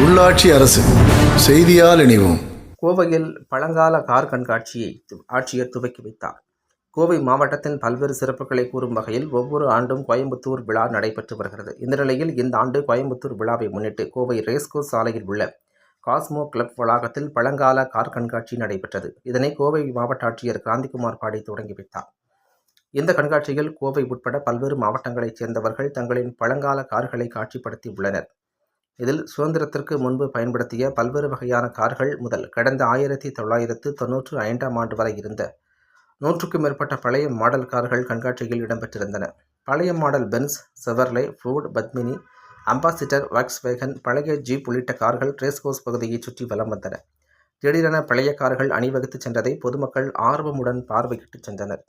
உள்ளாட்சி அரசு செய்தியால் இணைவோம். கோவையில் பழங்கால கார் கண்காட்சியை து- ஆட்சியர் துவக்கி வைத்தார். கோவை மாவட்டத்தின் பல்வேறு சிறப்புகளை கூறும் வகையில் ஒவ்வொரு ஆண்டும் கோயம்புத்தூர் விழா நடைபெற்று வருகிறது. இந்த நிலையில் இந்த ஆண்டு கோயம்புத்தூர் விழாவை முன்னிட்டு கோவை ரேஸ்கோர்ஸ் சாலையில் உள்ள காஸ்மோ கிளப் வளாகத்தில் பழங்கால கார் கண்காட்சி நடைபெற்றது. இதனை கோவை மாவட்ட ஆட்சியர் கிராந்திகுமார் பாடி தொடங்கி வைத்தார். இந்த கண்காட்சியில் கோவை உட்பட பல்வேறு மாவட்டங்களைச் சேர்ந்தவர்கள் தங்களின் பழங்கால கார்களை காட்சிப்படுத்தி உள்ளனர். இதில் சுதந்திரத்திற்கு முன்பு பயன்படுத்திய பல்வேறு வகையான கார்கள் முதல் கடந்த ஆயிரத்தி தொள்ளாயிரத்து தொன்னூற்று ஐந்தாம் ஆண்டு வரை இருந்த நூற்றுக்கும் மேற்பட்ட பழைய மாடல் கார்கள் கண்காட்சியில் இடம்பெற்றிருந்தன. பழைய model Benz Chevrolet Ford Padmini Ambassador Volkswagen பழைய ஜீப் உள்ளிட்ட கார்கள் ரேஸ்கோஸ் பகுதியை சுற்றி வலம் வந்தன. திடீரென பழைய கார்கள் அணிவகுத்து சென்றதை பொதுமக்கள் ஆர்வமுடன் பார்வையிட்டு சென்றனர்.